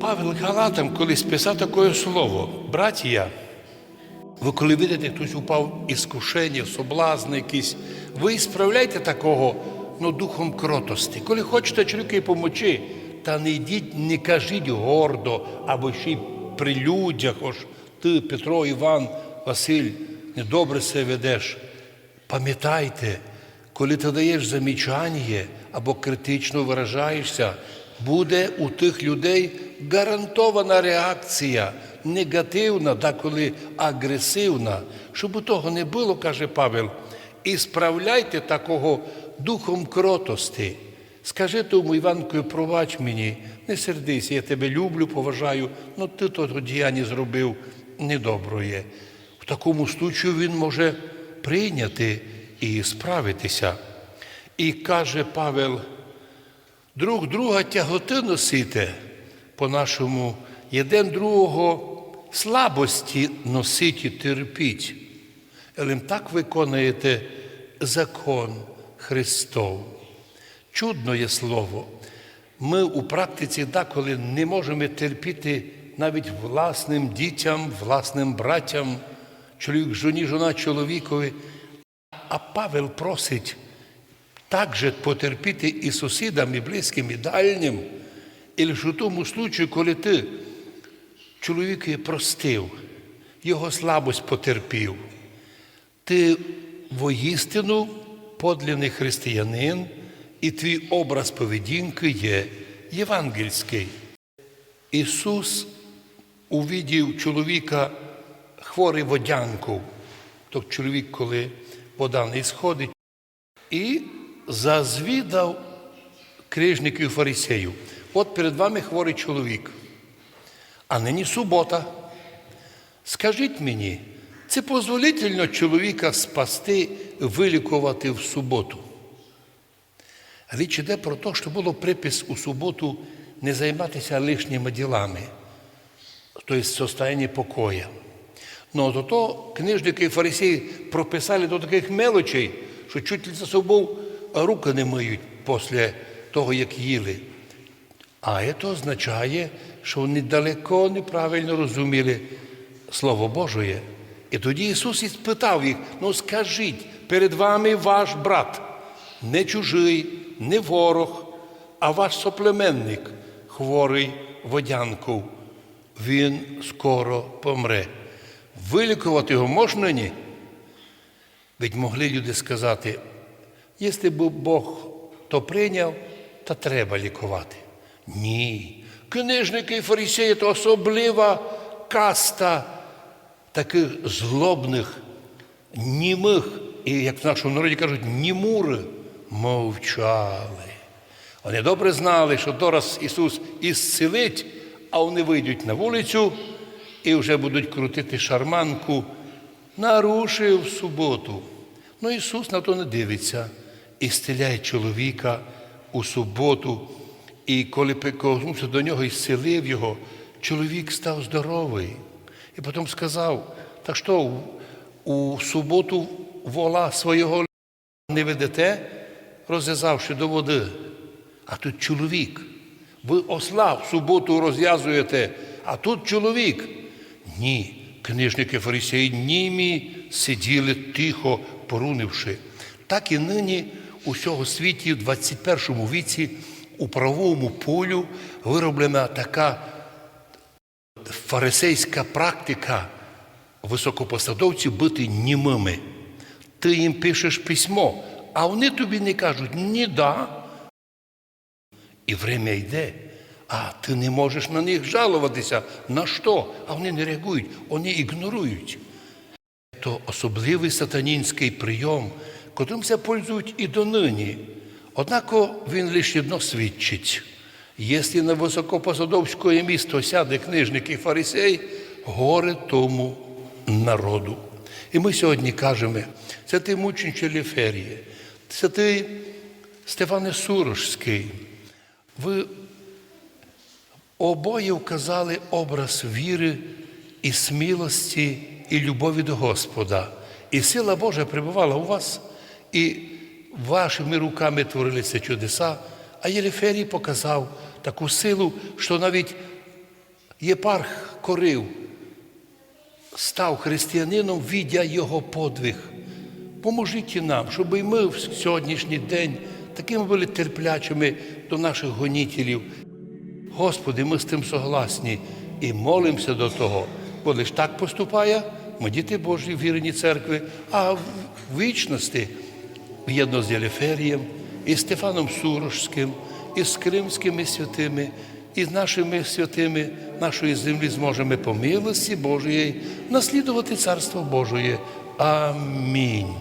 Павел Галатам колись писав таке слово. Братія, ви коли видите, хтось упав іскушення, соблазн якийсь, ви справляйте такого ну, духом кротості. Коли хочете чоловіки помочі, та не йдіть, не кажіть гордо, або ще й при людях, ось ти, Петро, Іван, Василь, недобре себе ведеш. Пам'ятайте, коли ти даєш замічання або критично виражаєшся, буде у тих людей гарантована реакція, негативна, деколи агресивна. Щоб у того не було, каже Павел, і справляйте такого духом кротости. Скажи тому Іванкою, пробач мені, не сердися, я тебе люблю, поважаю, але ти то діяння зробив недоброє. В такому случаю він може прийняти і справитися. І каже Павел, друг друга тяготи носите, по-нашому, єден другого слабості носить і терпіть. Але так виконуєте закон Христов. Чудно є слово. Ми у практиці деколи не можемо терпіти навіть власним дітям, власним братям, чоловік, жоні, жона чоловікові. А Павел просить так же потерпіти і сусідам, і близьким, і дальнім. І лише у тому случаю, коли ти чоловікові простив, його слабость потерпів, ти воістину подлинний християнин, і твій образ поведінки є євангельський. Ісус увидів чоловіка хворий водянку, тобто чоловік, коли вода не сходить, і зазвідав крижників фарисеїв. От перед вами хворий чоловік, а нині субота. Скажіть мені, це дозволительно чоловіка спасти, вилікувати в суботу? Річ іде про те, що було припис у суботу не займатися лишніми ділами, тобто состояння покоя. Ну, то, то книжники і фарисеї прописали до таких мелочей, що чуть ли за собою руки не миють після того, як їли. А це означає, що вони далеко неправильно розуміли Слово Божє. І тоді Ісус і спитав їх: ну скажіть, перед вами ваш брат, не чужий, не ворог, а ваш соплеменник, хворий водянков. Він скоро помре. Вилікувати його можна ні? Ведь могли люди сказати, якщо б Бог то прийняв, то треба лікувати. Ні. Книжники і фарисеї то особлива каста таких злобних, німих, і, як в нашому народі кажуть, німури мовчали. Вони добре знали, що дораз Ісус ісцелить, а вони вийдуть на вулицю і вже будуть крутити шарманку, нарушив суботу. Ну Ісус на то не дивиться і стеляє чоловіка у суботу. І коли прикоснувся до нього і зцілив його, чоловік став здоровий. І потім сказав, так що у суботу вола свого не ведете, розв'язавши до води. А тут чоловік. Ви осла в суботу розв'язуєте, а тут чоловік. Ні, книжники фарисеї німі сиділи тихо, порунивши. Так і нині у всього світі, в 21 віці, у правовому полю вироблена така фарисейська практика високопосадовців бути німими. Ти їм пишеш письмо, а вони тобі не кажуть ні да. І время йде, а ти не можеш на них жалуватися. На що? А вони не реагують, вони ігнорують. То особливий сатанінський прийом, котрим пользують і донині. Однако він лише одно свідчить. Якщо на високопосадовське місто сяде книжник і фарисей, горе тому народу. І ми сьогодні кажемо, це ти мученче Ліферіє, це ти Стефане Сурожський. Ви обоє вказали образ віри і смілості, і любові до Господа. І сила Божа прибувала у вас, і вашими руками творилися чудеса, а Єліферій показав таку силу, що навіть Єпарх Корив став християнином, віддя його подвиг. Поможіть і нам, щоб і ми в сьогоднішній день такими були терплячими до наших гонітелів. Господи, ми з тим согласні і молимося до того, бо лиш так поступає, ми діти Божі вірені церкви, а в вічності в'єдно з Єліферієм, і Стефаном Сурожським, і з кримськими святими, і з нашими святими нашої землі зможемо по милості Божої наслідувати Царство Божої. Амінь.